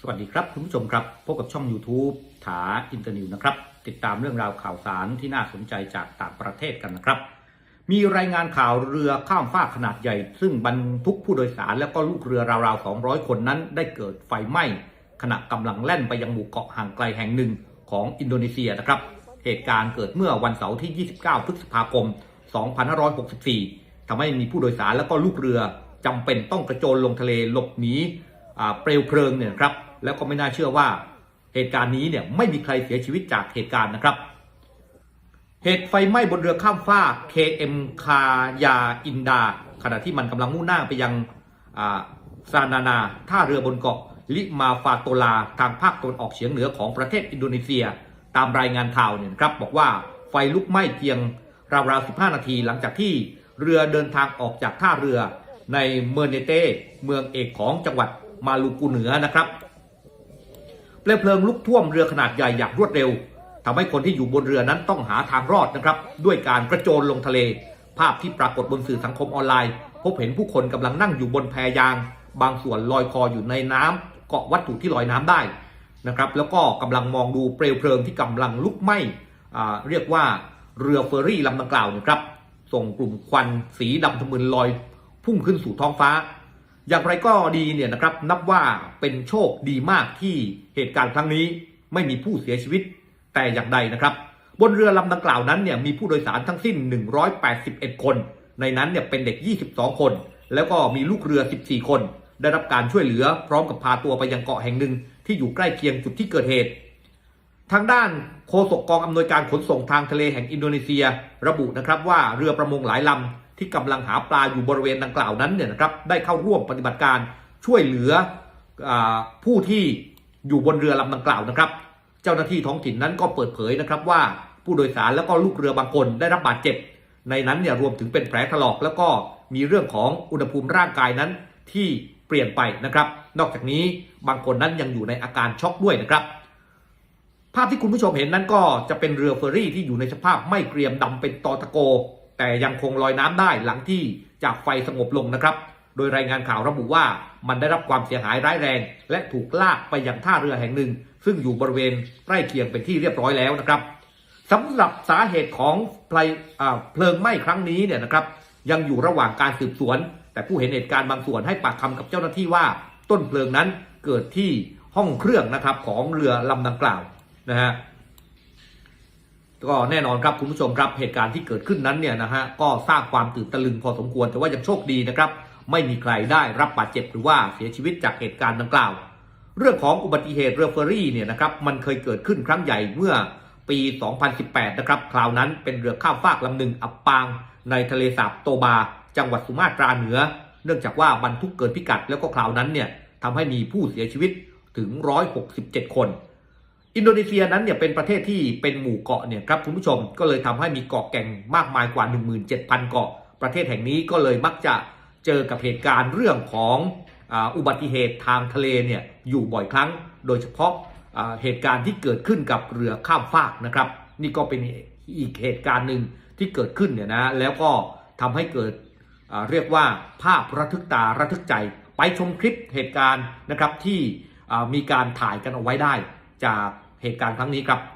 สวัสดีครับ คุณผู้ชมครับ พบกับช่อง YouTube ถาอินเตอร์นิวนะครับ ติดตามเรื่องราวข่าวสารที่น่าสนใจจากต่างประเทศกันนะครับ มีรายงานข่าวเรือข้ามฟากขนาดใหญ่ ซึ่งบรรทุกผู้โดยสารแล้วก็ลูกเรือราวๆ 200 คนนั้นได้เกิดไฟไหม้ขณะกำลังแล่นไปยังหมู่เกาะห่างไกลแห่งหนึ่งของอินโดนีเซียนะครับ เหตุการณ์เกิดเมื่อวันเสาร์ที่ 29 พฤษภาคม 2564ทำให้มีผู้โดยสารแล้วก็ลูกเรือจำเป็นต้องกระโจนลงทะเลหลบหนี เปลวเพลิงเนี่ยครับแล้วก็ไม่น่าเชื่อว่าเหตุการณ์นี้เนี่ยไม่มีใครเสียชีวิตจากเหตุการณ์นะครับ เหตุไฟไหม้บนเรือข้ามฟาก KM คายาอินดา ขณะที่มันกำลังมุ่งหน้าไปยังซานานาท่าเรือบนเกาะลิมาฟาโตลาทางภาคตะวันออกเฉียงเหนือของประเทศอินโดนีเซีย ตามรายงานข่าวเนี่ยครับบอกว่าไฟลุกไหม้เพียงราวๆ 15 นาที หลังจากที่เรือเดินทางออกจากท่าเรือในเมอร์เนเตเมืองเอกของจังหวัด มาลูกูเหนือนะครับเปลวเพลิงลุกท่วมเรือขนาดใหญ่อย่างรวดเร็วทำให้คนที่อยู่บนเรือนั้นต้องหาทางรอดนะครับ ด้วยการกระโจนลงทะเล ภาพที่ปรากฏบนสื่อสังคมออนไลน์ พบเห็นผู้คนกำลังนั่งอยู่บนแพยาง บางส่วนลอยคออยู่ในน้ำเกาะวัตถุที่ลอยน้ำได้นะครับ แล้วก็กำลังมองดูเปลวเพลิงที่กำลังลุกไหม้อ่าเรียกว่าเรือเฟอร์รี่ลำดังกล่าวนะครับ ส่งกลุ่มควันสีดำทะมึนลอยพุ่งขึ้นสู่ท้องฟ้า อย่างไรก็ดีเนี่ยนะครับนับว่าเป็นโชคดีมากที่เหตุการณ์ครั้งนี้ไม่มีผู้เสียชีวิตแต่อย่างใดนะครับ บนเรือลำดังกล่าวนั้นเนี่ยมีผู้โดยสารทั้งสิ้น 181 คน ในนั้นเนี่ยเป็นเด็ก 22 คน แล้วก็มีลูกเรือ 14 คน ได้รับการช่วยเหลือพร้อมกับพาตัวไปยังเกาะแห่งหนึ่งที่อยู่ใกล้เคียงจุดที่เกิดเหตุ ทางด้านโฆษกกองอำนวยการขนส่งทางทะเลแห่งอินโดนีเซีย ระบุนะครับว่าเรือประมงหลายลำ ที่กำลังหาปลาอยู่บริเวณดังกล่าวนั้นเนี่ยนะครับได้เข้าร่วมปฏิบัติการช่วยเหลืออผู้ที่อยู่บนเรือลำดังกล่าวนะครับ เจ้าหน้าที่ท้องถิ่นนั้นก็เปิดเผยนะครับว่าผู้โดยสารแล้วก็ลูกเรือบางคนได้รับบาดเจ็บ ในนั้นเนี่ยรวมถึงเป็นแผลถลอก แล้วก็มีเรื่องของอุณหภูมิร่างกายนั้นที่เปลี่ยนไปนะครับ นอกจากนี้บางคนนั้นยังอยู่ในอาการช็อกด้วยนะครับ ภาพที่คุณผู้ชมเห็นนั้นก็จะเป็นเรือเฟอร์รี่ที่อยู่ในสภาพไม่เกรียมดำเป็นตอตะโก แต่ยังคงลอยน้ำได้หลังที่จากไฟสงบลงนะครับ โดยรายงานข่าวระบุว่ามันได้รับความเสียหายร้ายแรง และถูกลากไปยังท่าเรือแห่งหนึ่ง ซึ่งอยู่บริเวณใกล้เคียงเป็นที่เรียบร้อยแล้วนะครับสำหรับสาเหตุของไฟเพลิงไหม้ครั้งนี้เนี่ยนะครับ ยังอยู่ระหว่างการสืบสวน แต่ผู้เห็นเหตุการณ์บางส่วนให้ปากคำกับเจ้าหน้าที่ว่าต้นเพลิงนั้นเกิดที่ห้องเครื่องนะครับของเรือลำดังกล่าวนะฮะ ก็แน่นอนครับคุณผู้ชมครับเหตุการณ์ที่เกิดขึ้นนั้นเนี่ยนะฮะก็สร้างความตื่นตะลึงพอสมควรแต่ว่ายังโชคดีนะครับ ไม่มีใครได้รับบาดเจ็บหรือว่าเสียชีวิตจากเหตุการณ์ดังกล่าว เรื่องของอุบัติเหตุเรือเฟอร์รี่เนี่ยนะครับมันเคยเกิดขึ้นครั้งใหญ่เมื่อปี 2018 นะครับคราวนั้นเป็นเรือข้ามฟากลำหนึ่งอับปาง ในทะเลสาบโตบา จังหวัดสุมาตราเหนือ เนื่องจากว่าบรรทุกเกินพิกัดแล้วก็คราวนั้นเนี่ยทำให้มีผู้เสียชีวิตถึง 167 คน อินโดนีเซียนั้นเนี่ยเป็นประเทศที่เป็นหมู่เกาะเนี่ยครับคุณผู้ชมก็เลยทำให้มีเกาะแก่งมากมายกว่า 17,000 เกาะ ประเทศแห่งนี้ก็เลยมักจะเจอกับเหตุการณ์เรื่องของอ,อุบัติเหตุทางทะเลเนี่ยอยู่บ่อยครั้ง โดยเฉพาะอ่าเหตุการณ์ที่เกิดขึ้นกับเรือข้ามฟากนะครับ นี่ก็เป็นอีกเหตุการณ์หนึ่งที่เกิดขึ้นเนี่ยนะแล้วก็ทำให้เกิดอ่าเรียกว่าภาพระทึกตาระทึกใจ ไปชมคลิปเหตุการณ์นะครับที่อ่ามีการถ่ายกันเอาไว้ได้จาก เหตุการณ์ครั้งนี้ครับ